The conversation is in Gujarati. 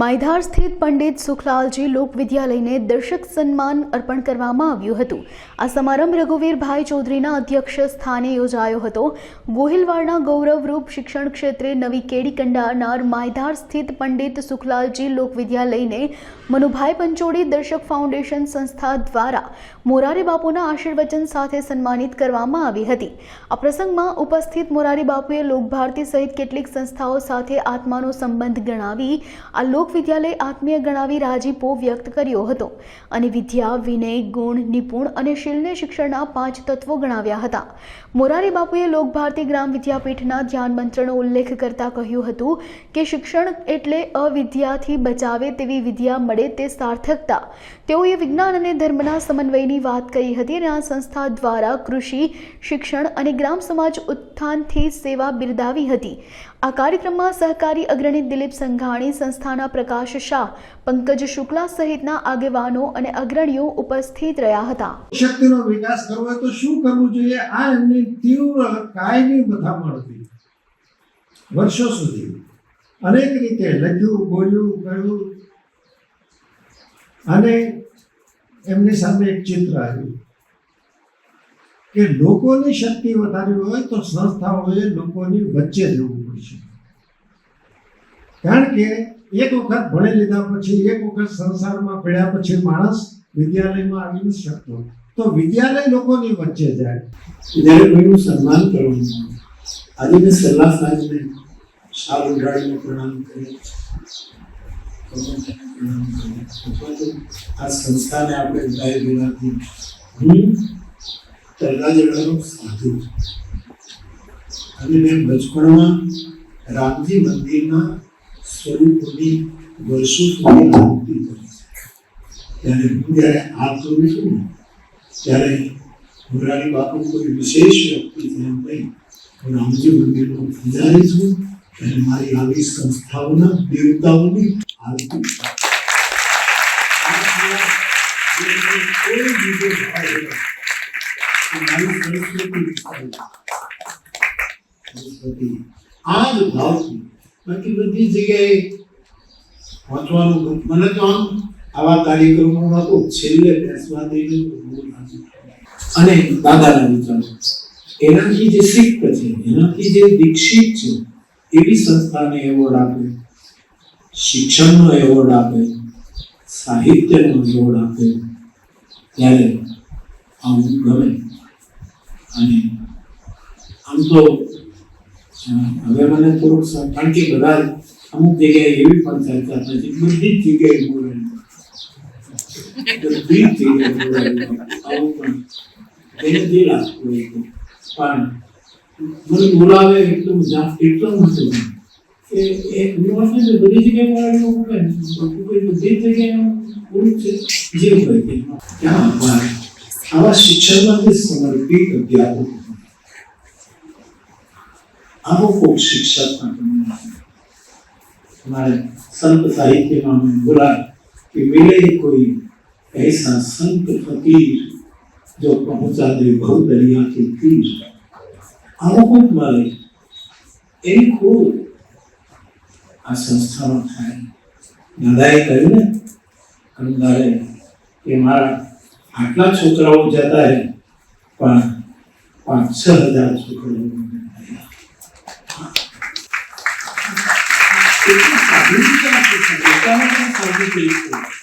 માયધાર સ્થિત પંડિત સુખલાલજી લોક વિદ્યાલયને દર્શક સન્માન અર્પણ કરવામાં આવ્યું હતું. આ સમારંભ રઘુવીરભાઈ ચૌધરીના અધ્યક્ષ સ્થાને યોજાયો હતો. ગોહિલવાડના ગૌરવરૂપ શિક્ષણ ક્ષેત્રે નવી કેડી કંડારનાર માયધાર સ્થિત પંડિત સુખલાલજી લોક વિદ્યાલયને મનુભાઈ પંચોડી દર્શક ફાઉન્ડેશન સંસ્થા દ્વારા મોરારી બાપુના આશીર્વચન સાથે સન્માનિત કરવામાં આવી હતી. આ પ્રસંગમાં ઉપસ્થિત મોરારી બાપુએ લોકભારતી સહિત કેટલીક સંસ્થાઓ સાથે આત્માનો સંબંધ ગણાવી આ લોક વિદ્યાલય આત્મીય ગણાવી રાજીપો વ્યક્ત કર્યો હતો. અને વિદ્યા, વિનય, ગુણ, નિપુણ અને શીલને શિક્ષણના પાંચ તત્વો ગણાવ્યા હતા. મોરારી બાપુએ લોકભારતી ગ્રામ વિદ્યાપીઠના ધ્યાન મંત્રનો ઉલ્લેખ કરતા કહ્યું હતું કે શિક્ષણ એટલે અવિદ્યાથી બચાવે તેવી વિદ્યા મળે તે સાર્થકતા. તેઓએ વિજ્ઞાન અને ધર્મના સમન્વયની વાત કરી હતી અને આ સંસ્થા દ્વારા કૃષિ, શિક્ષણ અને ગ્રામ સમાજ ઉત્થાનથી સેવા બિરદાવી હતી. આ કાર્યક્રમમાં સહકારી અગ્રણી દિલીપ સંઘાણી સંસ્થાના પ્રકાશ શાહ, પંકજ શુક્લા સહિતના આગેવાનો અને અગ્રણીઓ ઉપસ્થિત રહ્યા હતા. શક્તિનો વિકાસ કરવો હોય તો શું કરવું જોઈએ? આ એમની તીવ્ર કાયમી બધામણ હતી વર્ષો સુધી અનેક રીતે લખ્યું, બોલ્યું કહ્યું અને એમની સામે એક ચિત્ર આવ્યું કે લોકોની શક્તિ વધારવી હોય તો સંસ્થાઓએ લોકોની વચ્ચે જવું પડશે. કારણ કે એક વખત ભણી લીધા પછી, એક વખત સંસારમાં પડ્યા પછી માણસ વિદ્યાલયમાં આવી નથી શકતો તો વિદ્યાલય લોકોની વચ્ચે જાય. કોઈનું સન્માન કરવાનું આજે મેં સલાહ સાહેબને શાલ ઉડાડીને પ્રણામ કર્યો. આ સંસ્થાને આપણે ગાય ભેગાથી હું તરગાજડાનો સાધુ છું. અને મેં બચપણમાં રામજી મંદિરના સ્વરૂપોની વર્ષો સુધી આરતી કરી છે ત્યારે હું જ્યારે આ કરું છું ને ત્યારે મુરારી બાપુ કોઈ વિશેષ વ્યક્તિ છે એમ નહીં હું રામજી મંદિરનો પૂજારી છું અને મારી આવી સંસ્થાઓના દેવતાઓની આરતી કરું. આ સિવાય જે મને કોઈ બીજો ભાવ નથી. કે મારી સંસ્કૃતિ છે. સંસ્કૃતિ આ જ ભાવથી બાકી બધી જગ્યાએ પહોંચવાનું મને તો આમ આવા કાર્યક્રમોમાં તો છેલ્લે બેસવા દઈને. અને દાદાના વિચાર એનાથી જે શીખ છે, એનાથી જે દીક્ષિત છે, એવી સંસ્થાને એવોર્ડ આપે, શિક્ષણનો એવોર્ડ આપે, સાહિત્યનો એવોર્ડ આપે, ત્યારે આવું ગમે અને આમ તો હવે મને થોડુંક કારણ કે બધા અમુક જગ્યાએ એવી પણ ચર્ચા થાય છે બધી જ જગ્યાએ બોલાય બધી જ જગ્યાએ બોલાય આવું પણ એને હોય તે. પણ મને બોલાવે એટલું જા- એટલું નથી કે એ યુનિવર્સિટી બધી જગ્યાએ એવું કહે બધી જગ્યાએ પૂરું છે જે હોય તે ક્યાં આવા શિક્ષણમાં જે સમર્પિત અધ્યાપકો આવો કોક શિક્ષક આપણને हमारे संत साहित्य में हमें बोला कि मिले कोई ऐसा संत फकीर जो पहुंचा दे बहु दरिया के तीर આવો કોઈક મળે એની ખૂબ આ સંસ્થામાં થાય દાદાએ કહ્યું ને કંદારે કે મારા આટલા છોકરાઓ જતા રહે પણ પાંચ છ હજાર છોકરાઓ એટલું સાદું છે આ પુસ્તક. એટલામાં પણ સાદું છે એ પુસ્તક.